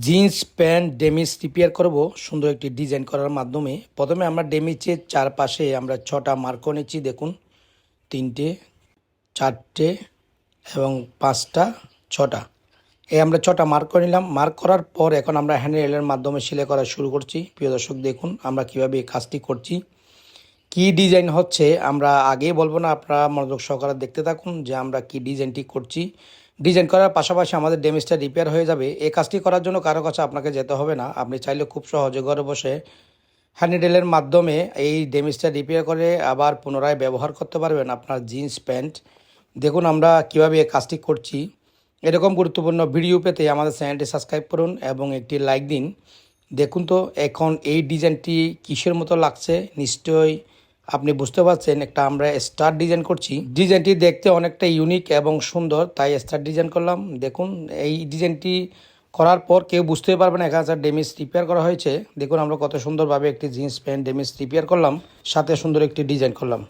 Jeans, pant ডেমিস repair করব। সুন্দর একটি ডিজাইন করার মাধ্যমে। প্রথমে আমরা ডেমিচের চারপাশে আমরা ছটা মার্ক নিচ্ছি দেখুন। তিনটে, চারটে এবং পাঁচটা, ছটা। এই আমরা ছটা মার্ক করে নিলাম। মার্ক করার পর এখন আমরা হ্যান্ডেলের মাধ্যমে সেলাই করা শুরু করছি। প্রিয় দর্শক, দেখুন আমরা কীভাবে এই কাজটি করছি। কি ডিজাইন হচ্ছে আমরা আগে বলব না, আপনারা মনোযোগ সহকারে দেখতে থাকুন যে আমরা কি ডিজাইনটি করছি। ডিজাইন করার পাশাপাশি আমাদের ড্যামেজটা রিপেয়ার হয়ে যাবে। এই কাজটি করার জন্য কারও কাছে আপনাকে যেতে হবে না। আপনি চাইলে খুব সহজে ঘরে বসে হ্যান্ডেলের মাধ্যমে এই ড্যামেজটা রিপেয়ার করে আবার পুনরায় ব্যবহার করতে পারবেন আপনার জিন্স প্যান্ট। দেখুন আমরা কীভাবে এই কাজটি করছি। এরকম গুরুত্বপূর্ণ ভিডিও পেতে আমাদের চ্যানেলটি সাবস্ক্রাইব করুন এবং একটি লাইক দিন। দেখুন তো, এখন এই ডিজাইনটি কিসের মতো লাগছে? নিশ্চয়ই আপনি বুঝতে পারছেন একটা আমরা স্টার ডিজাইন করছি। ডিজাইনটি দেখতে অনেকটা ইউনিক এবং সুন্দর, তাই স্টার ডিজাইন করলাম। দেখুন, এই ডিজাইনটি করার পর কেউ বুঝতেই পারবে না এক হাজার ডেমিজ রিপেয়ার করা হয়েছে। দেখুন আমরা কত সুন্দরভাবে একটি জিন্স প্যান্ট ডেমিজ রিপেয়ার করলাম, সাথে সুন্দর একটি ডিজাইন করলাম।